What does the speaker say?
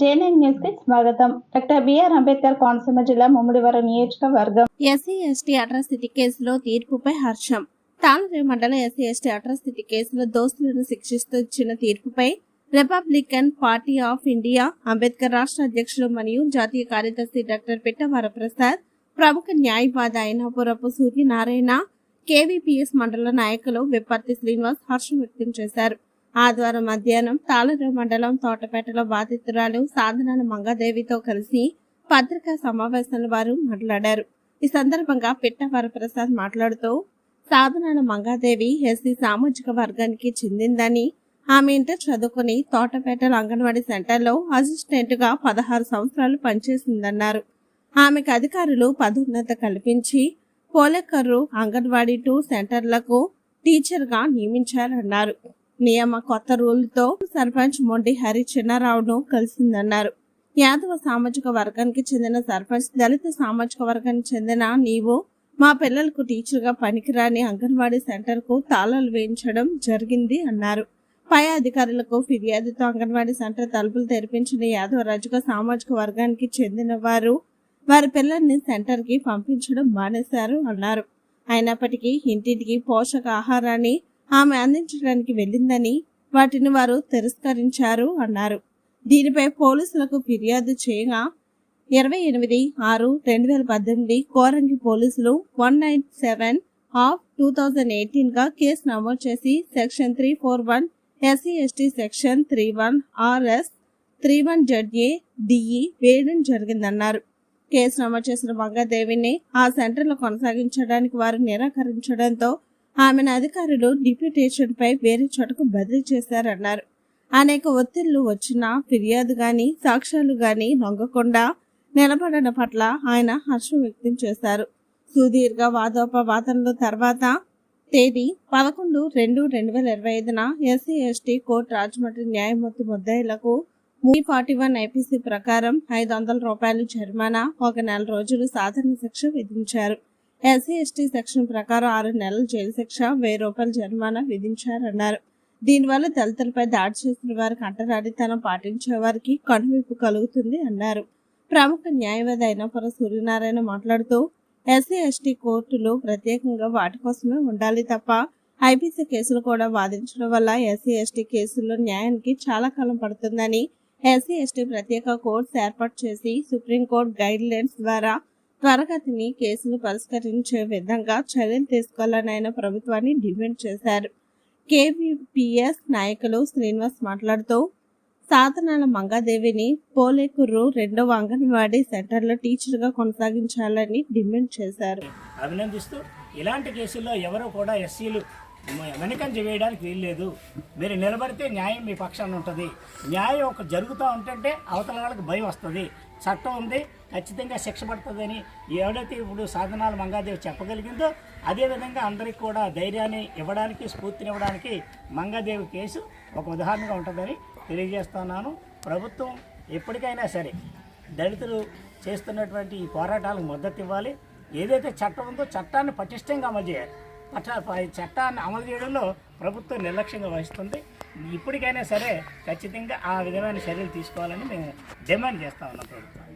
JNN న్యూస్కి స్వాగతం. Doctor BR Ambedkar Konaseema జిల్లా ముమ్మిడివరం నియోజకవర్గం. ఎస్సీ ఎస్టీ అట్రాసిటీ కేసులో తీర్పుపై హర్షం. తాళరేవు మండల ఎస్సీ ఎస్టీ అట్రాసిటీ కేసులో దోస్తులను శిక్షిస్తూ ఇచ్చిన తీర్పుపై Republican party of India Ambedkar రాష్ట్ర అధ్యక్షుడు మరియు జాతీయ కార్యదర్శి డాక్టర్ పిట్ట వరప్రసాద్ ప్రముఖ న్యాయవాద అయిన పురపు సూర్యనారాయణ కేవీపీఎస్ మండల నాయకులు విప్పర్తి శ్రీనివాస్ హర్షం వ్యక్తం చేశారు. ఆదివారం మధ్యాహ్నం తాళూరు మండలం తోటపేటలో బాధితురాలు సాధనాల మంగాదేవితో కలిసి పత్రికా సమావేశంలో వారు మాట్లాడారు. ఈ సందర్భంగా పిట్ట వరప్రసాద్ మాట్లాడుతూ సాధనాల మంగాదేవి ఎస్సీ సామాజిక వర్గానికి చెందిందని ఆమె ఇంటర్ చదువుకుని తోటపేటల అంగన్వాడీ సెంటర్లో అసిస్టెంట్గా పదహారు సంవత్సరాలు పనిచేసిందన్నారు. ఆమెకు అధికారులు పదోన్నత కల్పించి పోలేకర్రు అంగన్వాడీ టూ సెంటర్లకు టీచర్గా నియమించారన్నారు. నియమ కొత్త రూల్తో సర్పంచ్ మొండి హరి చిన్నారావును కలిసిందన్నారు. యాదవ సామాజిక వర్గానికి చెందిన సర్పంచ్ దళిత సామాజిక వర్గానికి చెందిన నీవు మా పిల్లలకు టీచర్గా పనికిరాని అంగన్వాడీ సెంటర్కు తాళాలు వేయించడం జరిగింది అన్నారు. పై అధికారులకు ఫిర్యాదుతో అంగన్వాడీ సెంటర్ తలుపులు తెరిపించిన యాదవరాజుగా సామాజిక వర్గానికి చెందిన వారు వారి పిల్లల్ని సెంటర్కి పంపించడం మానేశారు అన్నారు. అయినప్పటికీ ఇంటింటికి పోషక ఆహారాన్ని ఆమె అందించడానికి వెళ్ళిందని వాటిని వారు తిరస్కరించారు అన్నారు. దీనిపై పోలీసులకు ఫిర్యాదు చేయగా ఇరవై ఎనిమిది ఆరు రెండు వేల పద్దెనిమిది కోరంగి పోలీసులు one nine seven of two thousand ఎయిటీన్గా కేసు నమోదు చేసి section three four one SC ST section three one RS three one ZA DE వేయడం జరిగిందన్నారు. కేసు నమోదు చేసిన మంగాదేవిని ఆ సెంటర్లో కొనసాగించడానికి వారు నిరాకరించడంతో ఆమెను అధికారులు డిప్యూటేషన్ పై వేరే చోటకు బదిలీ చేశారన్నారు. అనేక ఒత్తిళ్ళు వచ్చినా ఫిర్యాదు గాని సాక్ష్యాలు గాని లొంగకుండా నిలబడడం పట్ల ఆయన హర్షం వ్యక్తం చేశారు. సుదీర్ఘ వాదోపవాదనల తర్వాత తేదీ పదకొండు రెండు రెండు వేల ఇరవై ఐదున ఎస్సీ ఎస్టీ కోర్టు రాజమండ్రి న్యాయమూర్తి ముద్దాయిలకు మూడు ఫార్టీ వన్ ఐపీసీ ప్రకారం ఐదు వందల రూపాయలు జరిమానా ఒక నెల రోజులు సాధారణ శిక్ష విధించారు. ఎస్సీ ఎస్టీ సెక్షన్ ప్రకారం ఆరు నెలల జైలు శిక్ష వెయ్యి రూపాయల జరిమానా విధించారన్నారు. దీనివల్ల దళితులపై దాడి చేసిన వారికి అంటరాడితనం పాటించే వారికి కనువిప్పు కలుగుతుంది అన్నారు. ప్రముఖ న్యాయవాది అయినపుర సూర్యనారాయణ మాట్లాడుతూ ఎస్సీ ఎస్టీ కోర్టులు ప్రత్యేకంగా వాటి కోసమే ఉండాలి తప్ప ఐపీసీ కేసులు కూడా వాదించడం వల్ల ఎస్సీ ఎస్టీ కేసుల్లో న్యాయానికి చాలా కాలం పడుతుందని ఎస్సీ ఎస్టీ ప్రత్యేక కోర్ట్స్ ఏర్పాటు చేసి సుప్రీంకోర్టు గైడ్ లైన్స్ ద్వారా త్వరగతిని కేసులు పరిష్కరించే విధంగా చర్యలు తీసుకోవాలని ఆయన ప్రభుత్వాన్ని డిమాండ్ చేశారు. కేవీపీఎస్ నాయకులు శ్రీనివాస్ మాట్లాడుతూ సాధనాల మంగాదేవిని పోలేకూరు రెండవ అంగన్వాడీ సెంటర్లో టీచర్గా కొనసాగించాలని డిమాండ్ చేశారు. అభినందిస్తూ ఇలాంటి కేసుల్లో ఎవరు కూడా ఎస్సీలు వెనకంజ వేయడానికి వీల్లేదు. మీరు నిలబడితే న్యాయం మీ పక్షాన ఉంటుంది. న్యాయం ఒక జరుగుతూ ఉంటుంటే అవతల వాళ్ళకి భయం వస్తుంది. చట్టం ఉంది ఖచ్చితంగా శిక్ష పడుతుందని ఎవడైతే ఇప్పుడు సాధనాలు మంగాదేవి చెప్పగలిగిందో అదేవిధంగా అందరికీ కూడా ధైర్యాన్ని ఇవ్వడానికి స్ఫూర్తినివ్వడానికి మంగాదేవి కేసు ఒక ఉదాహరణగా ఉంటుందని తెలియజేస్తున్నాను. ప్రభుత్వం ఎప్పటికైనా సరే దళితులు చేస్తున్నటువంటి ఈ పోరాటాలకు మద్దతు ఇవ్వాలి. ఏదైతే చట్టం ఉందో చట్టాన్ని పటిష్టంగా అమలు చేయాలి. పట్ట చట్టాన్ని అమలు చేయడంలో ప్రభుత్వం నిర్లక్ష్యంగా వహిస్తుంది. ఇప్పటికైనా సరే ఖచ్చితంగా ఆ విధమైన చర్యలు తీసుకోవాలని మేము డిమాండ్ చేస్తా ఉన్నాం ప్రభుత్వం.